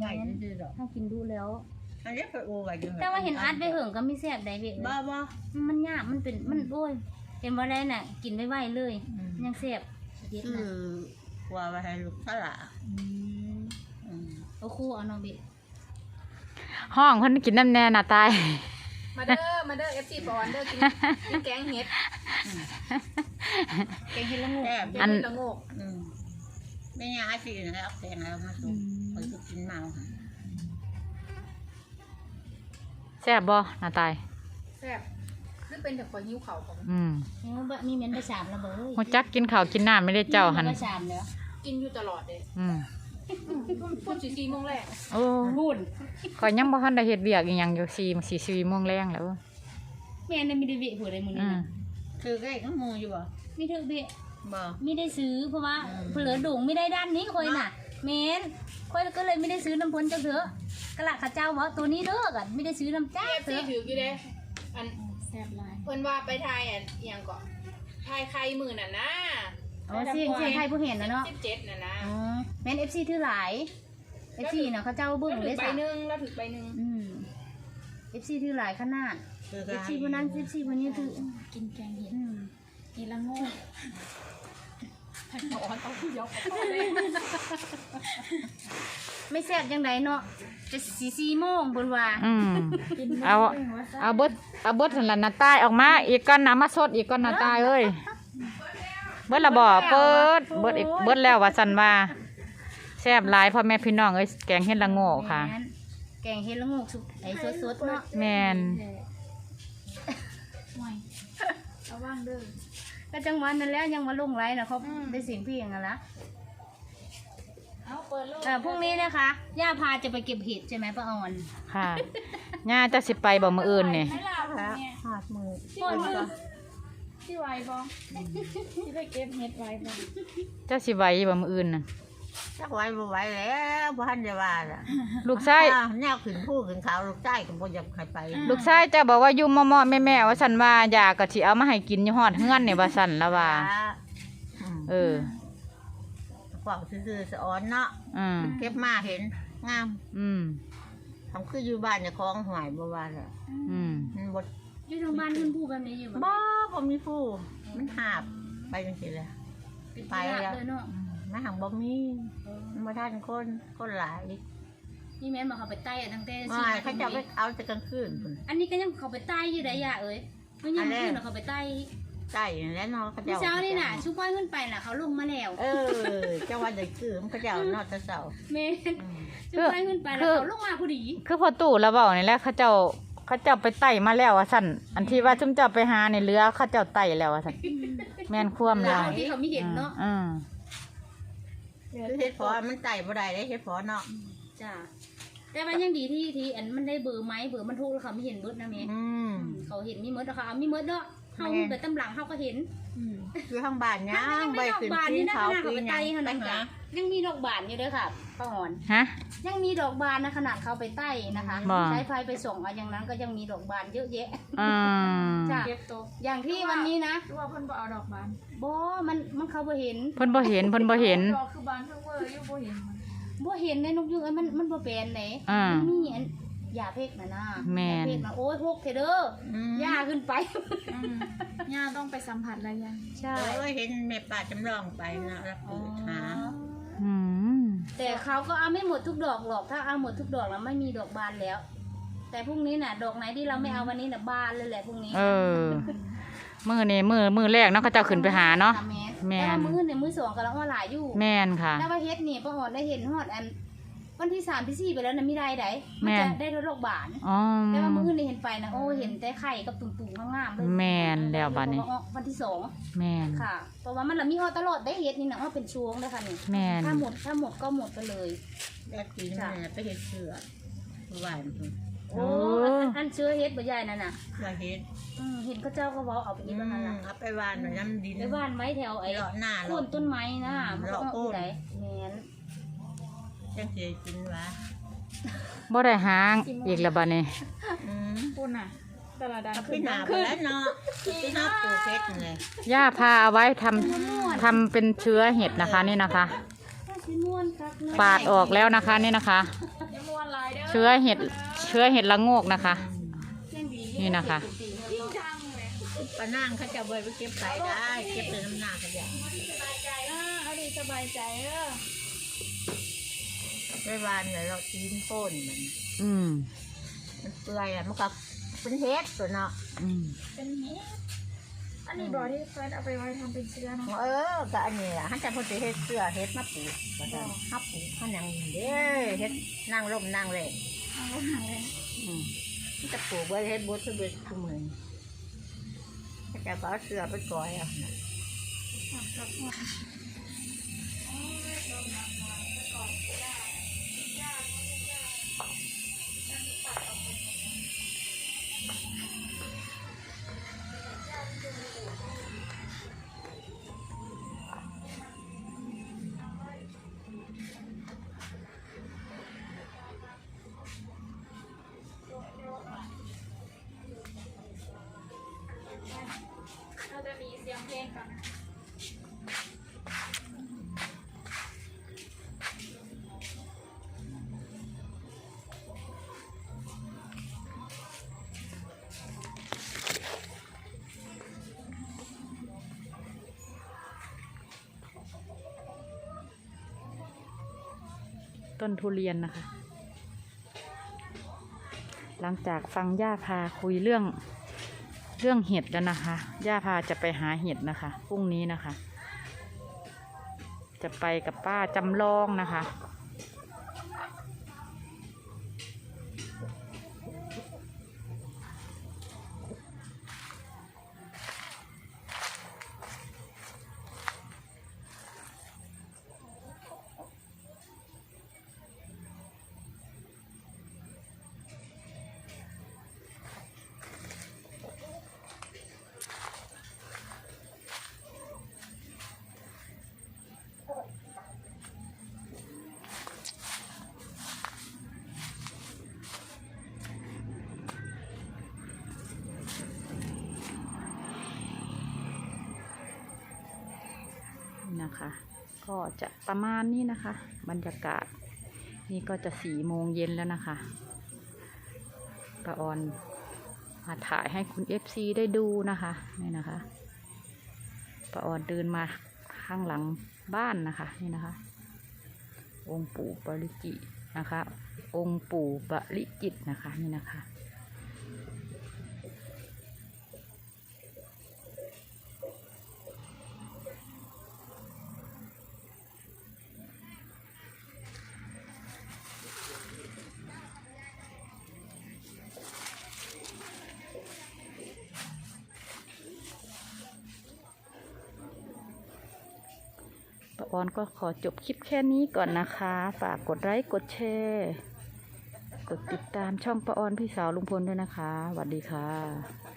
ใหญ่ซื่อๆดอกถ้ากินดูแล้ว อันนี้เคยโอ้ไว้อยู่แต่ว่าเห็นอัดไปเหิงก็มีแซ่บได้เว้ยบ้าบ่มันยากมันเป็นมันโอ้ยเห็นบ่ได้น่ะ กินไวๆเลย ยังแซ่บเด็ดคืนะอว่าไว้ให้ลูกสลามอืมเอาคู่เอาน้องเบ็ดห้องเพิ่นกินน้ำแน่น่ะตาย มาเด้อ มาเด้อ FC ปอนเด้อกินกินแกงเห็ดแกงเห็ดละงูแซ่บแกอังนเห็ดละโงกอืมไม่ยากสินะครับแตงแล้วมาส่งค อยจะกินเมาค่ะแซ่บบ่น่าตาย แซ่บหรือเป็นแต่คนหิวเข่าวของอืมเนี่ยบะมีเหม็นประสามระเบ้ยฮู้จักกินข้าวกินน้ำไม่ได้เจ้าหันประสามแล้วกินอยู่ตลอดเลยอืมพูดสี่สี่โมงแรกโอ้พูดข่อยยังบ่ทันได้เฮ็ดเวียกอีหยังอยู่4 4 4โมงแรงแล้วแม่น่ะมีได้เบะผู้ใดมื้อนี้อืมน่ะคือใกล้ก็มูอยู่บ่มีเถอะเบะบ่ ไม่ได้ซื้อเพราะว่าอืม เผลอดุงไม่ได้ด้านนี้คอยน่ะแมน คอยก็เลยไม่ได้ซื้อน้ำพ้นเจ้าเถอะกะละข้าเจ้าว่าตัวนี้เด้อกันไม่ได้ซื้อน้ำจ้าเอฟเถซีอะถืออยู่เด้อันแซ่บลายเพิ่นว่าไปทายอันอหย่างก่อนทายใครมือน่ะนะอ๋อเสียงเสียงไทยผู้เห็นนะเนาะสิบเจ็ดน่ะนะอ๋อแมนเอฟซีถือหลายเอฟซีเนาะเขาเจ้าเบิ่งแล้วเลถืยอใบสัหนึ่งแล้วถือใบหนึ่งอืมเอฟซีถือหลายขนาดคือเอฟซีคนนั้นเอฟซีคนนี้ถือกินแกงเห็ดอืมกินละโง กผัดอ่อนเอาผู้ยกเอาเลยไม่แซ่บยังไงเนาะจะสี่สี่โมงบนว่าอืมเอาเอาเบิดเอาเบิดนั่นล่ะน่ะตายออกมา อีกก้อนน้ำมาสดอีกก้อนน่ะตายเอ้ยเบิดละบ่เปิดเบิดอีกเบิดแล้วว่าซั่นว่าแซ่บหลายพ่อแม่พี่น้องเอ้ยแกงเฮ็ดละโง่ค่ะแม่นแกงเฮ็ดละโงกสุกไอ้สดๆเนาะแม่นเอาว่างเด้อ ก็จังหวะนั้นแล้วยังมาลงไลน์นะเขาได้เสียงเพลงกันละเอาเปิดโลกเอ่อพรุ่งนี้นะคะย่าพาจะไปเก็บเห็ดใช่ไหมป้าออนค่ะย่าจะสิไปบ่มื้ออื่นนี่ไม่ลาบเนี่ยหาดมือที่วันนี้ที่ไวบองที่ไปเก็บเห็ดไวบองจะสิไหวบ่มื้ออื่นน่ะ จักไว้บ่ไหวแล้วบ่ทันจะว่าล่ะลูกชายอ้าวแนวขึ้นผู้ขึ้นเขาลูกชายก็บ่อยากให้ไปลูกชายเจะบอกว่าอยู่ม่อๆแม่ๆว่าซั่นว่าอยากก็สิเอามาให้กินอยู่ฮอดเฮือนนี่ว่าซั่นละว่า อืมเออ กว่างซื่อๆสะออนเนาะอืมเก็บมาเห็นงามอืมทำคืออยู่บ้านเนี่ยของหายบ่ว่าล่ะอืมมันบ่อยู่ทางบ้านคุณผู้แบบนี้อยู่บ่บ่มีผู้มันหาบไปจังซี่แหละไปแล้ว เลยเนาะอืม มาหังบ่มีมันบ่ทันคนคนหลายนี่แม่นบอกเขาไปใต้อะตั้งแต่ว่าเขาจะไปเอาแต่กลางคืนพุ่น อันนี้ก็ยังเขาไปใต้อยู่ได้ย่าเอ้ยมันยังขึ้นเขาไปใต้ใต้นั่นแหล้วเนาะเขาเมื่จะอเช้านี่น่ะชุบป้อยขึ้นไปน่ะเขาลงมาแล้วเออเจ้าว่าได้คือมันเขาจะเอาเนอดแต่เสาแม่นอืมชุบป้อยขึ้นไปแล้วเขาลงมาพอดีคือพอตู่แล้วเว้านี่แหละเขาเจ้าเขาเจ้าไปไต่มาแล้วว่าซั่นอันที่ว่าซุมเจ้าไปหาในเรือเขาเจ้าไต่แล้วว่าซั่นแม่นความแล้แล้ววที่เขาไม่เห็นเนาะอืม คือเฮ็ดพอมันไต่บ่ได้ได้เฮ็ดพอเนาะจ้าแต่ว่ายังดีที่ที่อันมันได้เบอร์ไหมเบอร์มันถูกแล้วเขาไม่เห็นเบิดนะแม่อืมเขาเห็นมีเมิดแล้วเขาเอามีเมิดเนาะ เขาไปตำหลังเขาก็เห็นคือข้างบ้านย่ายังงใบไม่ดอกขึ้นบานปีนี่นนะเขาขนาดปีเขาไปนหไต่ยังขไปนาดหายังมีดอกบานอยู่ด้วยค่ะป้าหอนฮะยังมีดอกบานนะขนาดเขาไปใต้นะคะบ่ใช้ไฟไปส่องเอาอย่างนั้นก็ยังมีดอกบานเยอะแยะอืมจ้ะเก็บโตะอย่างที่วันนี้นะรู้ว่าเพิ่นบ่เอาดอกบานโบมันมันเขาบ่เห็นเพิ่นบ่เห็นเพิ่นบ่เห็นดอกคือบานเพิ่งเวอร์อยู่บ่เห็นมันบ่เห็นในนกยุงเอ้ยมันมันบ่เป็นไหนอ่ามัมันมีอัน ยาเพกน่ะนะแม่น ยาเพกน่ะโอ้ยพกเถอะเด้ออืมยาขึ้นไป ย่าต้องไปสัมผัสอะไรยังใช่เออเห็นแม่ป้าจำลองไปนะแล้วอ๋ก็อหาอืมแต่เขาก็เอาไม่หมดทุกดอกหรอก ถ้าเอาหมดทุกดอกแล้วไม่มีดอกบานแล้ว แต่พรุ่งนี้น่ะ ดอกไหนที่เราไม่เอาวันนี้น่ะบานเลยแหละพรุ่งนี้เออมื้อนี้มื้อมื้อแรกเนาะเขาเจ้าขึ้นไปหาเนาะ แม่แม่น แต่ว่ามื้อเนี่ยมื้อสองกำลังว่าหลายอยู่แม่นค่ะ แล้วว่าเฮ็ดนี่ป้าหอดได้เห็นฮอดอัน วันที่สามที่สี่ไปแล้วนะมีได้ไดมัแม่จะนได้ลดดอกบานอ๋อแต่ว่ามื้อนี่เห็นไปนะโอ้เห็นแต่ไข่กับตุ่มๆข้างล่างเลยแม่นแล้วบัดนี้เพราะว่าวันที่สองแม่นค่ะเพราะว่ามันละมีฮอดตลอดได้เฮ็ดนี่นะว่าเป็นช่วงเลยค่ะนี่แม่นถ้าหมดถ้าหมดก็หมดไปเลยแล้วกินมันน่ะไปเฮ็ดเสือหวานพุ่นโอ้อันอันเชื้อเฮ็ดบ่ใหญ่นั่นน่ะเสือเฮ็ดอืมเห็นเขาเจ้าก็เว้าเอาไปอือีกมว่างั้นล่ะเอาไปหวานไว้น้ำดินไปบ้านไม้แถวไอ้เลาะหน้าโค่เลาะนต้นไม้นะอืมมันก็เลาะออกโค่ที่นไหนแม่น จังสิกินหวะบ่ได้หางอีกแล้วบัดนี้อืมคุณน่ะตลาดดันเอาขึ้นหน้าไปแล้วเนาะขึ้นหน้าปลูกเฮ็ดนั่นแหละย่าพาเอาไว้ทำทำเป็นเชื้อเห็ดนะคะนี่นะคะ ถ้าสิม่วนคักเนาะปาดออกแล้วนะคะนี่นะคะ อย่าเด้อเชื้อเห็ดเชื้อเห็ดละโงกนะคะ ยังดีนี่นะคะจังเลยปานั่งเขาจะเบยไปเก็บไปได้ เก็บเป็นน้ำหนักเขาจะอ่าเอาดีสบายใจเด้อ ไปวานเนี่ยเราตีนโค่นมันอืมมันเปื่อยอะมันก็เป็นเฮ็ดตัวเนาะอืมเป็นเฮ็ดอันนี้บอที่เฟิร์นเอาไปไว้ทำเป็นเสื้อเนาะเออก็อันนี้อะฮันจะพูดถึงเฮ็ดเสื้อเฮ็ดมาปลูกก็ได้ฮับปลูกฮันยังเด้เฮ็ดนั่งร่มนั่งเลยเอาไว้หาเลยอืมมันจะปลูกไว้เฮ็ดบุตรเบ็ดทุกมือเขาจะก็เอาเสื้อไปก่อยเอะครับครับเรา มีเสียงเพลงก่อนต้นทุเรียนนะคะ หลังจากฟังย่าพาคุยเรื่อง เรื่องเห็ดแล้วนะคะ ย่าพาจะไปหาเห็ดนะคะพรุ่งนี้นะคะ จะไปกับป้าจำลองนะคะ นะคะ ก็จะประมาณนี้นะคะ บรรยากาศ นี่ก็จะสี่โมงเย็นแล้วนะคะประออนมาถ่ายให้คุณเอฟซีได้ดูนะคะนี่นะคะประออนเดินมาข้างหลังบ้านนะคะนี่นะคะ องค์ปู่ปริจิตนะคะ องค์ปู่ปริจิตนะคะนี่นะคะ ป้าออนก็ขอจบคลิปแค่นี้ก่อนนะคะ ฝากกดไลค์กดแชร์กดติดตามช่องป้าออนพี่สาวลุงพลด้วยนะคะสวัสดีค่ะ